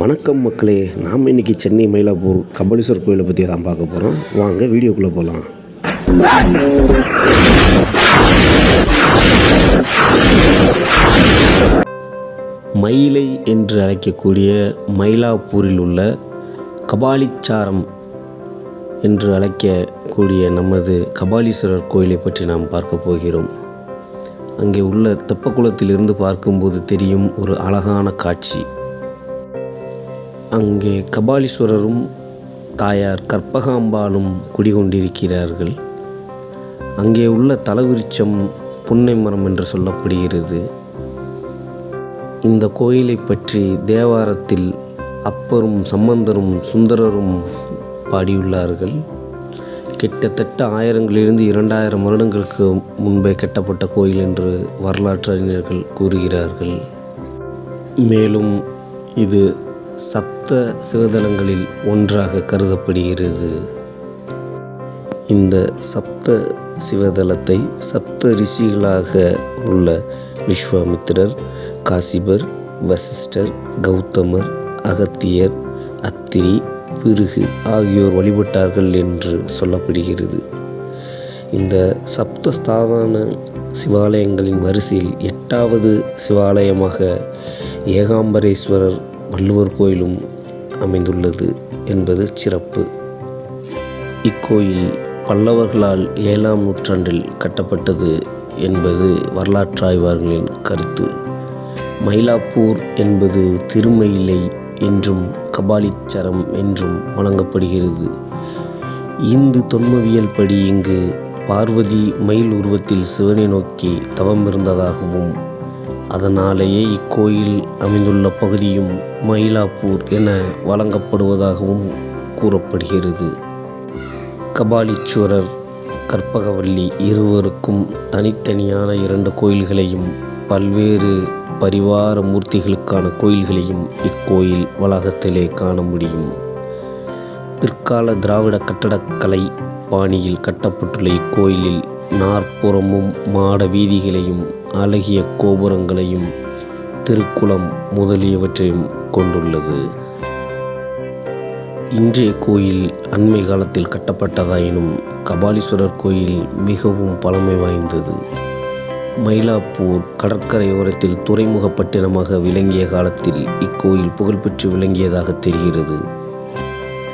வணக்கம் மக்களே நாம் இன்னைக்கு சென்னை மயிலாப்பூர் கபாலீஸ்வரர் கோயிலை பற்றி தான் பார்க்க போகிறோம் வாங்க வீடியோக்குள்ளே போகலாம் மயிலை என்று அழைக்கக்கூடிய மயிலாப்பூரில் உள்ள கபாலிச்சாரம் என்று அழைக்கக்கூடிய நமது கபாலீஸ்வரர் கோயிலை பற்றி நாம் பார்க்க போகிறோம். அங்கே உள்ள தெப்பக்குளத்திலிருந்து பார்க்கும்போது தெரியும் ஒரு அழகான காட்சி. அங்கே கபாலீஸ்வரரும் தாயார் கற்பகாம்பாளும் குடிகொண்டிருக்கிறார்கள். அங்கே உள்ள தலவிருச்சம் புன்னை மரம் என்று சொல்லப்படுகிறது. இந்த கோயிலை பற்றி தேவாரத்தில் அப்பரும் சம்பந்தரும் சுந்தரரும் பாடியுள்ளார்கள். கிட்டத்தட்ட ஆயிரங்களிலிருந்து இரண்டாயிரம் வருடங்களுக்கு முன்பே கட்டப்பட்ட கோயில் என்று வரலாற்று அறிஞர்கள் கூறுகிறார்கள். மேலும் இது சப்த சிவதலங்களில் ஒன்றாக கருதப்படுகிறது. இந்த சப்த சிவதலத்தை சப்த ரிஷிகளாக உள்ள விஸ்வாமித்திரர் காசிபர் வசிஷ்டர் கௌதமர் அகத்தியர் அத்திரி பிருகு ஆகியோர் வழிபட்டார்கள் என்று சொல்லப்படுகிறது. இந்த சப்த சிவாலயங்களின் வரிசையில் எட்டாவது சிவாலயமாக ஏகாம்பரேஸ்வரர் வள்ளுவர் கோயிலும் அமைந்துள்ளது என்பது சிறப்பு. இக்கோயில் பல்லவர்களால் ஏழாம் நூற்றாண்டில் கட்டப்பட்டது என்பது வரலாற்றாய்வார்களின் கருத்து. மயிலாப்பூர் என்பது திருமயிலை என்றும் கபாலிச்சரம் என்றும் வழங்கப்படுகிறது. இந்து தொன்மவியல் படி இங்கு பார்வதி மயில் உருவத்தில் சிவனை நோக்கி தவமிருந்ததாகவும் அதனாலேயே இக்கோயில் அமைந்துள்ள பகுதியும் மயிலாப்பூர் என வழங்கப்படுவதாகவும் கூறப்படுகிறது. கபாலீஸ்வரர் கற்பகவல்லி இருவருக்கும் தனித்தனியான இரண்டு கோயில்களையும் பல்வேறு பரிவார மூர்த்திகளுக்கான கோயில்களையும் இக்கோயில் வளாகத்திலே காண முடியும். பிற்கால திராவிட கட்டடக்கலை பாணியில் கட்டப்பட்டுள்ள இக்கோயிலில் நாற்புறமும் மாட வீதிகளையும் அழகிய கோபுரங்களையும் திருக்குளம் முதலியவற்றையும் கொண்டுள்ளது. இன்றைய கோயில் அண்மை காலத்தில் கட்டப்பட்டதாயினும் கபாலீஸ்வரர் கோயில் மிகவும் பழமை வாய்ந்தது. மயிலாப்பூர் கடற்கரையோரத்தில் துறைமுகப்பட்டினமாக விளங்கிய காலத்தில் இக்கோயில் புகழ்பெற்று விளங்கியதாக தெரிகிறது.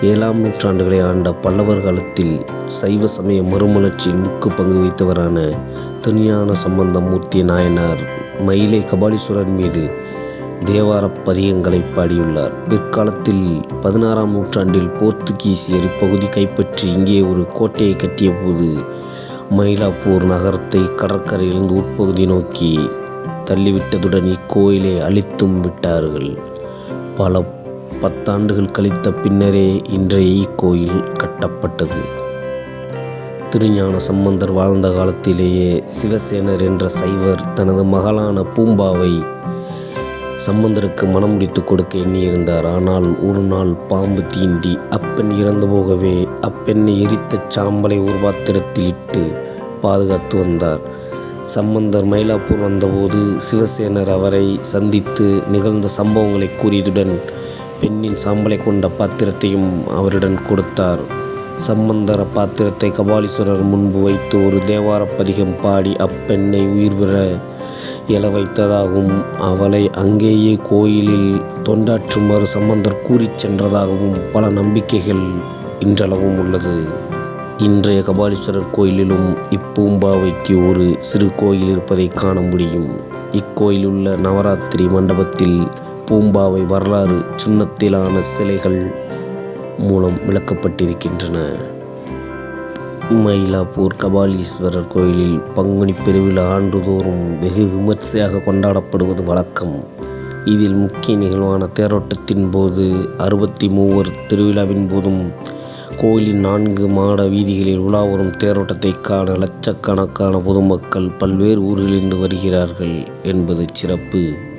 ஏழாம் நூற்றாண்டுகளை ஆண்ட பல்லவர் காலத்தில் சைவ சமய மறுமலர்ச்சியின் முக்கு பங்கு வைத்தவரான திருஞான சம்பந்தமூர்த்தி நாயனார் மயிலை கபாலீஸ்வரர் மீது தேவார பதிகங்களை பாடியுள்ளார். பிற்காலத்தில் பதினாறாம் நூற்றாண்டில் போர்த்துகீசியர் இப்பகுதி கைப்பற்றி இங்கே ஒரு கோட்டையை கட்டியபோது மயிலாப்பூர் நகரத்தை கடற்கரையிலிருந்து உட்பகுதி நோக்கி தள்ளிவிட்டதுடன் இக்கோயிலை அழித்தும் விட்டார்கள். பல பத்தாண்டுகள் கழித்த பின்னரே இன்றைய இக்கோயில் கட்டப்பட்டது. திருஞான சம்பந்தர் வாழ்ந்த காலத்திலேயே சிவசேனர் என்ற சைவர் தனது மகளான பூம்பாவை சம்பந்தருக்கு மனம் முடித்து கொடுக்க எண்ணியிருந்தார். ஆனால் ஒரு நாள் பாம்பு தீண்டி அப்பெண் இறந்து போகவே அப்பெண்ணை எரித்த சாம்பலை ஒரு பாத்திரத்தில் இட்டு பாதுகாத்து வந்தார். சம்பந்தர் மயிலாப்பூர் வந்தபோது சிவசேனர் அவரை சந்தித்து நிகழ்ந்த சம்பவங்களை கூறியதுடன் பெண்ணின் சாம்பலை கொண்ட பாத்திரத்தையும் அவரிடம் கொடுத்தார். சம்பந்தர பாத்திரத்தை கபாலீஸ்வரர் முன்பு வைத்து ஒரு தேவார பதிகம் பாடி அப்பெண்ணை உயிர் பெற எழ வைத்ததாகவும் அவளை அங்கேயே கோயிலில் தொண்டாற்றுமாறு சம்பந்தர் கூறிச் சென்றதாகவும் பல நம்பிக்கைகள் இன்றளவும் உள்ளது. இன்றைய கபாலீஸ்வரர் கோயிலிலும் இப்பூம்பாவைக்கு ஒரு சிறு கோயில் இருப்பதை காண முடியும். இக்கோயிலுள்ள நவராத்திரி மண்டபத்தில் பூம்பாவை வரலாறு சின்னத்திலான சிலைகள் மூலம் விளக்கப்பட்டிருக்கின்றன. மயிலாப்பூர் கபாலீஸ்வரர் கோயிலில் பங்குனி பெருவிழா ஆண்டுதோறும் வெகு விமர்சையாக கொண்டாடப்படுவது வழக்கம். இதில் முக்கிய நிகழ்வான தேரோட்டத்தின் போது அறுபத்தி மூவர் திருவிழாவின் போதும் கோயிலின் நான்கு மாட வீதிகளில் உலா வரும் தேரோட்டத்தை காண லட்சக்கணக்கான பொதுமக்கள் பல்வேறு ஊர்களிலிருந்து வருகிறார்கள் என்பது சிறப்பு.